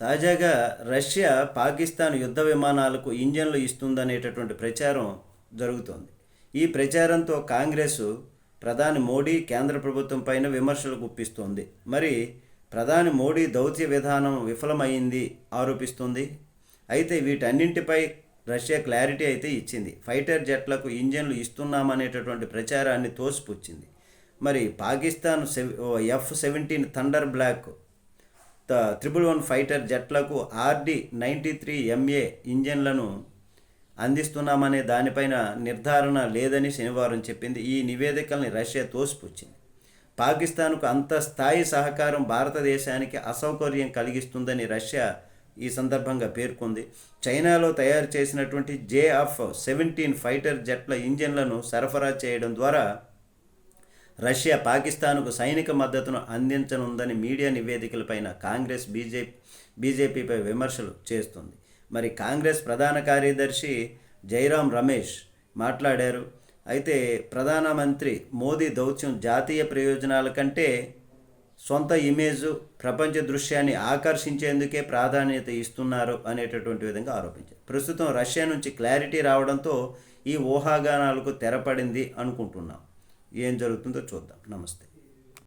తాజాగా రష్యా పాకిస్తాన్ యుద్ధ విమానాలకు ఇంజన్లు ఇస్తుందనేటటువంటి ప్రచారం జరుగుతోంది. ఈ ప్రచారంతో కాంగ్రెస్ ప్రధాని మోడీ కేంద్ర ప్రభుత్వం పైన విమర్శలు గుప్పిస్తోంది. మరి ప్రధాని మోడీ దౌత్య విధానం విఫలమైంది ఆరోపిస్తుంది. అయితే వీటన్నింటిపై రష్యా క్లారిటీ అయితే ఇచ్చింది. ఫైటర్ జెట్లకు ఇంజన్లు ఇస్తున్నామనేటటువంటి ప్రచారాన్ని తోసిపుచ్చింది. మరి Pakistan F seventeen thunder block triple one fighter జట్లకు RD ninety three MA ఇంజన్లను అందిస్తున్నామనే దానిపైన నిర్ధారణ లేదని శనివారం చెప్పింది. ఈ నివేదికల్ని రష్యా తోసిపుచ్చింది. పాకిస్తాన్కు అంత స్థాయి సహకారం భారతదేశానికి అసౌకర్యం కలిగిస్తుందని రష్యా ఈ సందర్భంగా పేర్కొంది. చైనాలో తయారు చేసినటువంటి జేఎఫ్ సెవెంటీన్ ఫైటర్ జట్ల ఇంజన్లను సరఫరా చేయడం ద్వారా రష్యా పాకిస్తాన్కు సైనిక మద్దతును అందించనుందని మీడియా నివేదికలపైన కాంగ్రెస్ బీజేపీ బీజేపీపై విమర్శలు చేస్తుంది. మరి కాంగ్రెస్ ప్రధాన కార్యదర్శి జైరాం రమేష్ మాట్లాడారు. అయితే ప్రధానమంత్రి మోదీ దౌత్యం జాతీయ ప్రయోజనాల కంటే సొంత ఇమేజు ప్రపంచ దృశ్యాన్ని ఆకర్షించేందుకే ప్రాధాన్యత ఇస్తున్నారు అనేటటువంటి విధంగా ఆరోపించారు. ప్రస్తుతం రష్యా నుంచి క్లారిటీ రావడంతో ఈ ఊహాగానాలకు తెరపడింది అనుకుంటున్నాం. ఏం జరుగుతుందో చూద్దాం. నమస్తే.